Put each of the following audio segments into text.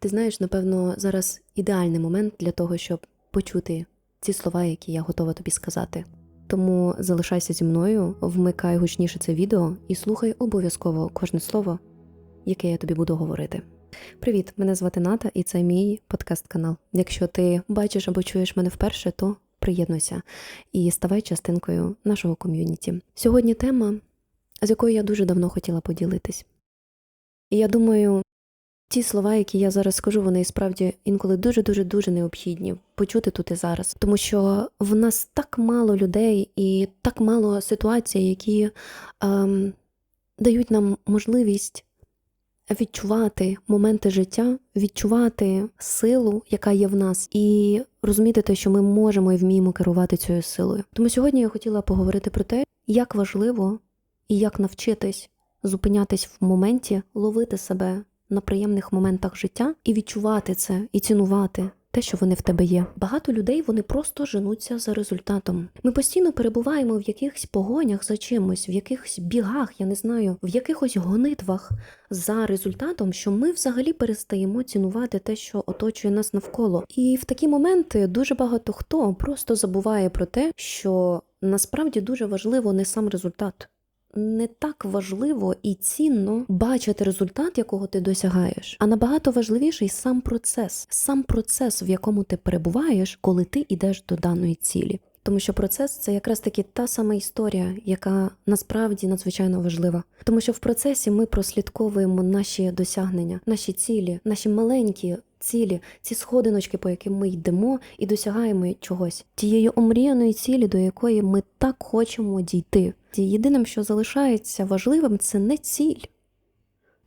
Ти знаєш, напевно, зараз ідеальний момент для того, щоб почути ці слова, які я готова тобі сказати. Тому залишайся зі мною, вмикай гучніше це відео і слухай обов'язково кожне слово, яке я тобі буду говорити. Привіт, мене звати Ната, і це мій подкаст-канал. Якщо ти бачиш або чуєш мене вперше, то приєднуйся і ставай частинкою нашого ком'юніті. Сьогодні тема, з якою я дуже давно хотіла поділитись. І я думаю, ті слова, які я зараз скажу, вони справді інколи дуже дуже дуже необхідні почути тут і зараз, тому що в нас так мало людей і так мало ситуацій, які ем, дають нам можливість відчувати моменти життя, відчувати силу, яка є в нас, і розуміти те, що ми можемо і вміємо керувати цією силою. Тому сьогодні я хотіла поговорити про те, як важливо і як навчитись зупинятись в моменті, ловити себе на приємних моментах життя і відчувати це, і цінувати те, що вони в тебе є. Багато людей вони просто женуться за результатом. Ми постійно перебуваємо в якихось погонях за чимось, в якихось бігах, я не знаю, в якихось гонитвах за результатом, що ми взагалі перестаємо цінувати те, що оточує нас навколо. І в такі моменти дуже багато хто просто забуває про те, що насправді дуже важливо не сам результат не так важливо і цінно бачити результат, якого ти досягаєш, а набагато важливіший сам процес, сам процес, в якому ти перебуваєш, коли ти йдеш до даної цілі. Тому що процес це якраз таки та сама історія, яка насправді надзвичайно важлива. Тому що в процесі ми прослідковуємо наші досягнення, наші цілі, наші маленькі цілі, ці сходиночки, по яким ми йдемо і досягаємо чогось, тієї омріяної цілі, до якої ми так хочемо дійти. Єдиним, що залишається важливим, це не ціль.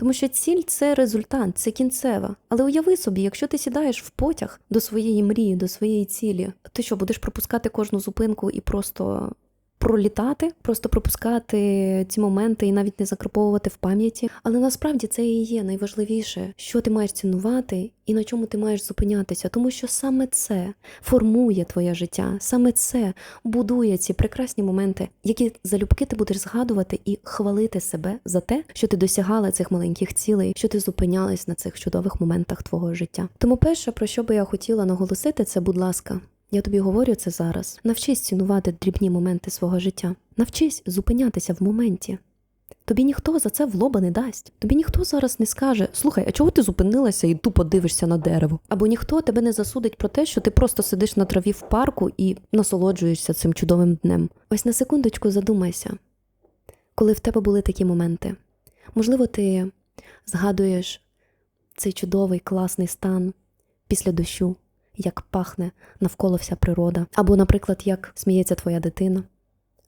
Тому що ціль це результат, це кінцева. Але уяви собі, якщо ти сідаєш в потяг до своєї мрії, до своєї цілі, ти що будеш пропускати кожну зупинку і просто пролітати, просто пропускати ці моменти і навіть не закарповувати в пам'яті. Але насправді це і є найважливіше, що ти маєш цінувати і на чому ти маєш зупинятися, тому що саме це формує твоє життя, саме це будує ці прекрасні моменти, які залюбки ти будеш згадувати і хвалити себе за те, що ти досягала цих маленьких цілей, що ти зупинялась на цих чудових моментах твого життя. Тому перше, про що би я хотіла наголосити, це, будь ласка. Я тобі говорю це зараз. Навчись цінувати дрібні моменти свого життя. Навчись зупинятися в моменті. Тобі ніхто за це в лоба не дасть. Тобі ніхто зараз не скаже: слухай, а чого ти зупинилася і тупо дивишся на дерево? Або ніхто тебе не засудить про те, що ти просто сидиш на траві в парку і насолоджуєшся цим чудовим днем. Ось на секундочку задумайся, коли в тебе були такі моменти. Можливо, ти згадуєш цей чудовий класний стан після дощу як пахне навколо вся природа, або, наприклад, як сміється твоя дитина,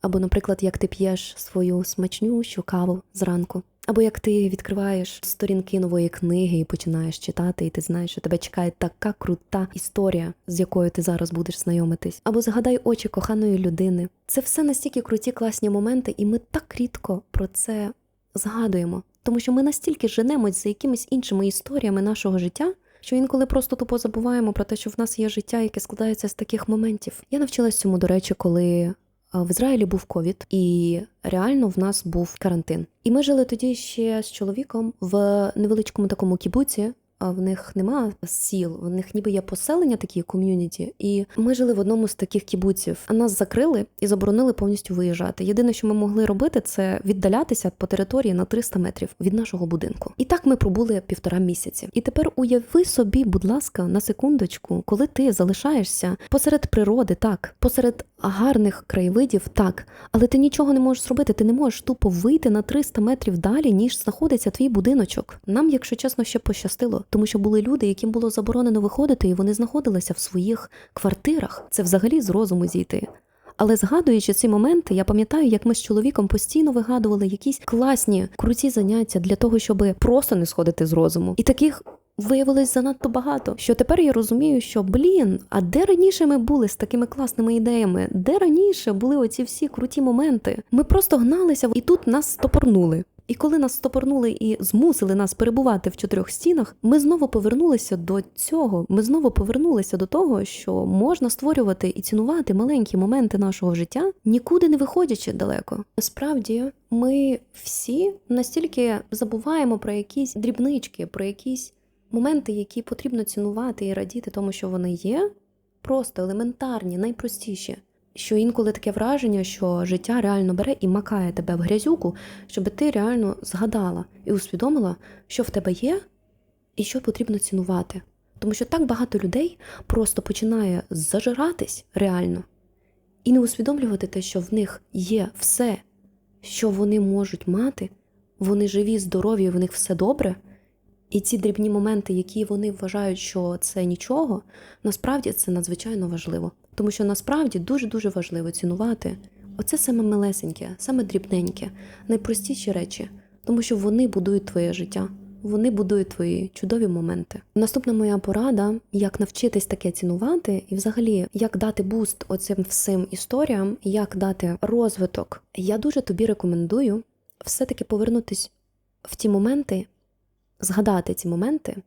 або, наприклад, як ти п'єш свою смачнющу каву зранку, або як ти відкриваєш сторінки нової книги і починаєш читати, і ти знаєш, що тебе чекає така крута історія, з якою ти зараз будеш знайомитись, або згадай очі коханої людини. Це все настільки круті, класні моменти, і ми так рідко про це згадуємо. Тому що ми настільки женемось за якимись іншими історіями нашого життя, що інколи просто тупо забуваємо про те, що в нас є життя, яке складається з таких моментів. Я навчилась цьому, до речі, коли. В Ізраїлі був ковід, і реально в нас був карантин. І ми жили тоді ще з чоловіком в невеличкому такому кібуці, в них нема сіл, в них ніби є поселення, такі ком'юніті. І ми жили в одному з таких кібуців. А нас закрили і заборонили повністю виїжджати. Єдине, що ми могли робити, це віддалятися по території на 300 метрів від нашого будинку. І так ми пробули півтора місяці. І тепер уяви собі, будь ласка, на секундочку, коли ти залишаєшся посеред природи, так посеред гарних краєвидів, так, але ти нічого не можеш зробити. Ти не можеш тупо вийти на 300 метрів далі, ніж знаходиться твій будиночок. Нам, якщо чесно, ще пощастило тому що були люди, яким було заборонено виходити, і вони знаходилися в своїх квартирах. Це взагалі з розуму зійти. Але згадуючи ці моменти, я пам'ятаю, як ми з чоловіком постійно вигадували якісь класні круті заняття для того, щоб просто не сходити з розуму. І таких виявилось занадто багато. Що тепер я розумію, що блін, а де раніше ми були з такими класними ідеями? Де раніше були оці всі круті моменти? Ми просто гналися і тут нас стопорнули. І коли нас стопорнули і змусили нас перебувати в чотирьох стінах, ми знову повернулися до цього. Ми знову повернулися до того, що можна створювати і цінувати маленькі моменти нашого життя, нікуди не виходячи далеко. Насправді, ми всі настільки забуваємо про якісь дрібнички, про якісь моменти, які потрібно цінувати і радіти тому, що вони є, просто елементарні, найпростіші. Що інколи таке враження, що життя реально бере і макає тебе в грязюку, щоб ти реально згадала і усвідомила, що в тебе є і що потрібно цінувати. Тому що так багато людей просто починає зажиратись реально і не усвідомлювати те, що в них є все, що вони можуть мати, вони живі, здорові, в них все добре. І ці дрібні моменти, які вони вважають, що це нічого, насправді це надзвичайно важливо. Тому що насправді дуже-дуже важливо цінувати оце саме милесеньке, саме дрібненьке, найпростіші речі, тому що вони будують твоє життя, вони будують твої чудові моменти. Наступна моя порада, як навчитись таке цінувати, і взагалі як дати буст оцим всім історіям, як дати розвиток. Я дуже тобі рекомендую все-таки повернутись в ті моменти, згадати ці моменти,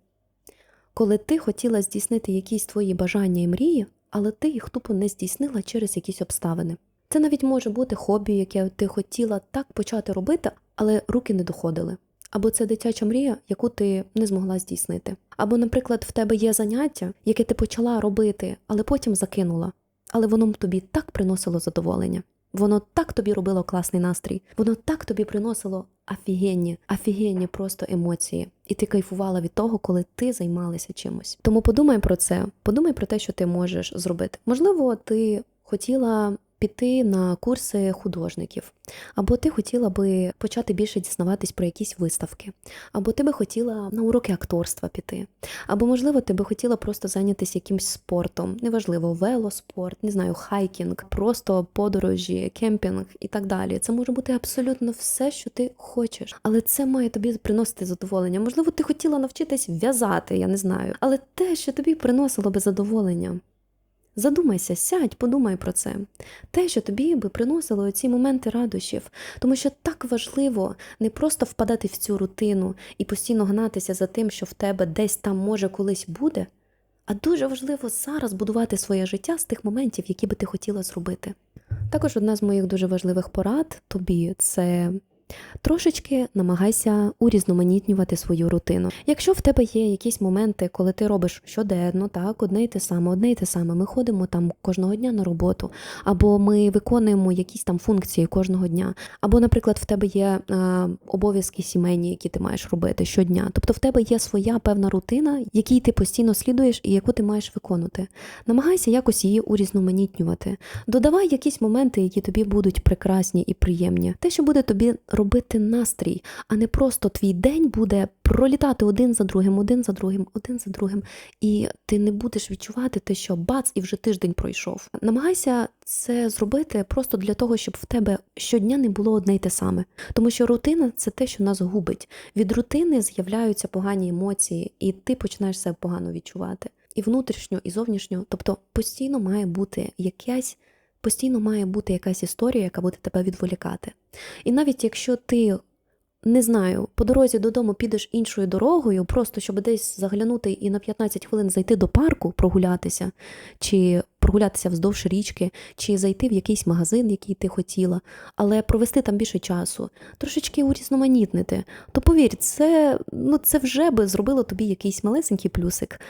коли ти хотіла здійснити якісь твої бажання і мрії, але ти їх тупо не здійснила через якісь обставини. Це навіть може бути хобі, яке ти хотіла так почати робити, але руки не доходили. Або це дитяча мрія, яку ти не змогла здійснити. Або, наприклад, в тебе є заняття, яке ти почала робити, але потім закинула. Але воно тобі так приносило задоволення. Воно так тобі робило класний настрій, воно так тобі приносило офігенні, офігенні просто емоції, і ти кайфувала від того, коли ти займалася чимось. Тому подумай про це, подумай про те, що ти можеш зробити. Можливо, ти хотіла піти на курси художників, або ти хотіла би почати більше дізнаватись про якісь виставки, або ти би хотіла на уроки акторства піти, або, можливо, ти би хотіла просто зайнятися якимсь спортом, неважливо, велоспорт, не знаю, хайкінг, просто подорожі, кемпінг і так далі. Це може бути абсолютно все, що ти хочеш, але це має тобі приносити задоволення. Можливо, ти хотіла навчитись в'язати, я не знаю, але те, що тобі приносило би задоволення. Задумайся, сядь, подумай про це. Те, що тобі би приносило ці моменти радощів, тому що так важливо не просто впадати в цю рутину і постійно гнатися за тим, що в тебе десь там може колись буде, а дуже важливо зараз будувати своє життя з тих моментів, які би ти хотіла зробити. Також одна з моїх дуже важливих порад тобі це Трошечки намагайся урізноманітнювати свою рутину. Якщо в тебе є якісь моменти, коли ти робиш щоденно, так, одне й те саме, одне й те саме, ми ходимо там кожного дня на роботу, або ми виконуємо якісь там функції кожного дня, або, наприклад, в тебе є е, обов'язки сімейні, які ти маєш робити щодня. Тобто в тебе є своя певна рутина, якій ти постійно слідуєш і яку ти маєш виконувати. Намагайся якось її урізноманітнювати. Додавай якісь моменти, які тобі будуть прекрасні і приємні. Те, що буде тобі робити настрій, а не просто твій день буде пролітати один за другим, один за другим, один за другим, і ти не будеш відчувати те, що бац, і вже тиждень пройшов. Намагайся це зробити просто для того, щоб в тебе щодня не було одне й те саме. Тому що рутина це те, що нас губить. Від рутини з'являються погані емоції, і ти починаєш себе погано відчувати. І внутрішньо, і зовнішньо, тобто постійно має бути якась постійно має бути якась історія, яка буде тебе відволікати. І навіть якщо ти, не знаю, по дорозі додому підеш іншою дорогою, просто щоб десь заглянути і на 15 хвилин зайти до парку, прогулятися, чи прогулятися вздовж річки, чи зайти в якийсь магазин, який ти хотіла, але провести там більше часу, трошечки урізноманітнити, то повір, це, ну, це вже би зробило тобі якийсь малесенький плюсик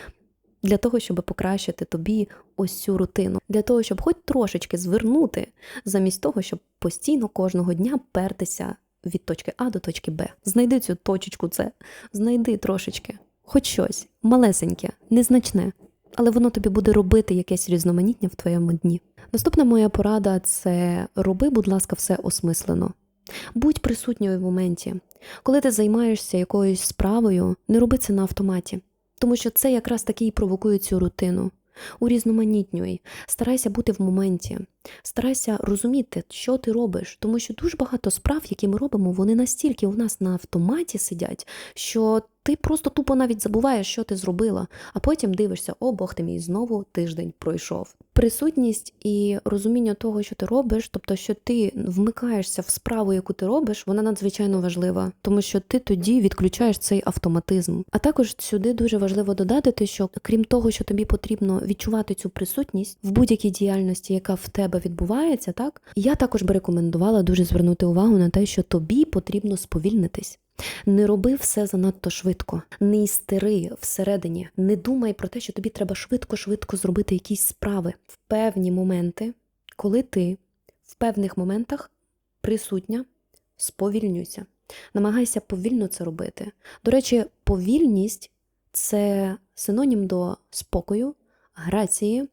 для того, щоб покращити тобі ось цю рутину, для того, щоб хоч трошечки звернути, замість того, щоб постійно кожного дня пертися від точки А до точки Б. Знайди цю точечку С, знайди трошечки, хоч щось малесеньке, незначне. Але воно тобі буде робити якесь різноманіття в твоєму дні. Наступна моя порада це роби, будь ласка, все осмислено. Будь присутньою в моменті. Коли ти займаєшся якоюсь справою, не роби це на автоматі. Тому що це якраз таки і провокує цю рутину. Урізноманітнюй, старайся бути в моменті, старайся розуміти, що ти робиш, тому що дуже багато справ, які ми робимо, вони настільки у нас на автоматі сидять, що ти просто тупо навіть забуваєш, що ти зробила, а потім дивишся, о Бог ти мій знову тиждень пройшов. Присутність і розуміння того, що ти робиш, тобто, що ти вмикаєшся в справу, яку ти робиш, вона надзвичайно важлива, тому що ти тоді відключаєш цей автоматизм. А також сюди дуже важливо додати, що крім того, що тобі потрібно відчувати цю присутність в будь-якій діяльності, яка в тебе відбувається, так я також би рекомендувала дуже звернути увагу на те, що тобі потрібно сповільнитись. Не роби все занадто швидко, не істери всередині, не думай про те, що тобі треба швидко-швидко зробити якісь справи в певні моменти, коли ти в певних моментах присутня, сповільнюйся. Намагайся повільно це робити. До речі, повільність це синонім до спокою, грації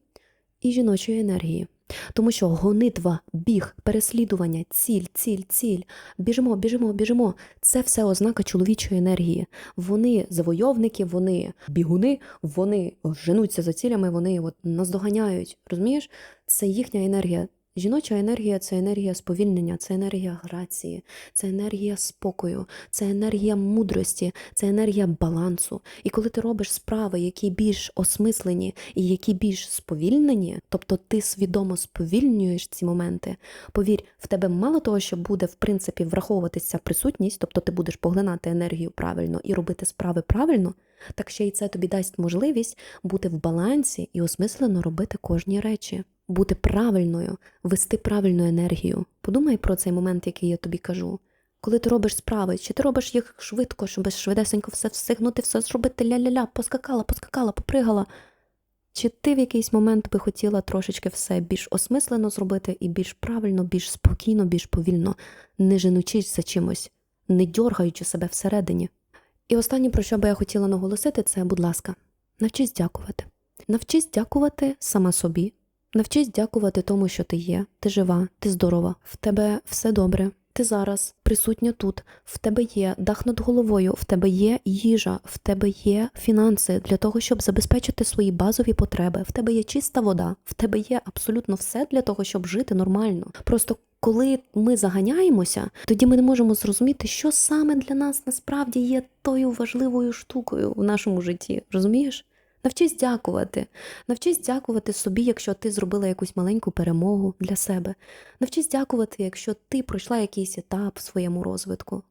і жіночої енергії. Тому що гонитва, біг, переслідування, ціль, ціль, ціль, біжимо, біжимо, біжимо це все ознака чоловічої енергії. Вони завойовники, вони бігуни, вони женуться за цілями, вони от наздоганяють. Розумієш? Це їхня енергія. Жіноча енергія це енергія сповільнення, це енергія грації, це енергія спокою, це енергія мудрості, це енергія балансу. І коли ти робиш справи, які більш осмислені і які більш сповільнені, тобто ти свідомо сповільнюєш ці моменти, повір, в тебе мало того, що буде в принципі враховуватися присутність, тобто ти будеш поглинати енергію правильно і робити справи правильно, так ще й це тобі дасть можливість бути в балансі і осмислено робити кожні речі бути правильною, вести правильну енергію. Подумай про цей момент, який я тобі кажу. Коли ти робиш справи, чи ти робиш їх швидко, щоб швидесенько все встигнути, все зробити ля-ля-ля, поскакала, поскакала, попригала. Чи ти в якийсь момент би хотіла трошечки все більш осмислено зробити і більш правильно, більш спокійно, більш повільно, не женучись за чимось, не дьоргаючи себе всередині? І останнє, про що би я хотіла наголосити, це, будь ласка, навчись дякувати. Навчись дякувати сама собі, Навчись дякувати тому, що ти є, ти жива, ти здорова, в тебе все добре. Ти зараз присутня тут, в тебе є дах над головою, в тебе є їжа, в тебе є фінанси для того, щоб забезпечити свої базові потреби. В тебе є чиста вода, в тебе є абсолютно все для того, щоб жити нормально. Просто коли ми заганяємося, тоді ми не можемо зрозуміти, що саме для нас насправді є тою важливою штукою в нашому житті. Розумієш? Навчись дякувати. Навчись дякувати собі, якщо ти зробила якусь маленьку перемогу для себе. Навчись дякувати, якщо ти пройшла якийсь етап в своєму розвитку.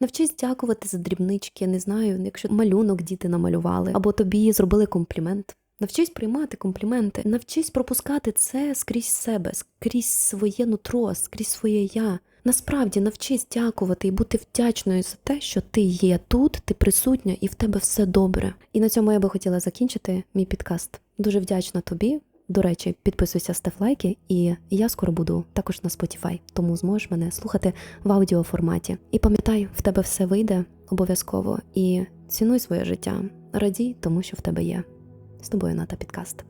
Навчись дякувати за дрібнички, не знаю, якщо малюнок діти намалювали, або тобі зробили комплімент. Навчись приймати компліменти, навчись пропускати це скрізь себе, скрізь своє нутро, скрізь своє я. Насправді навчись дякувати і бути вдячною за те, що ти є тут, ти присутня і в тебе все добре. І на цьому я би хотіла закінчити мій підкаст. Дуже вдячна тобі. До речі, підписуйся, став лайки, і я скоро буду також на Spotify, тому зможеш мене слухати в аудіоформаті. І пам'ятай, в тебе все вийде обов'язково і цінуй своє життя. Радій тому, що в тебе є. З тобою Ната Підкаст.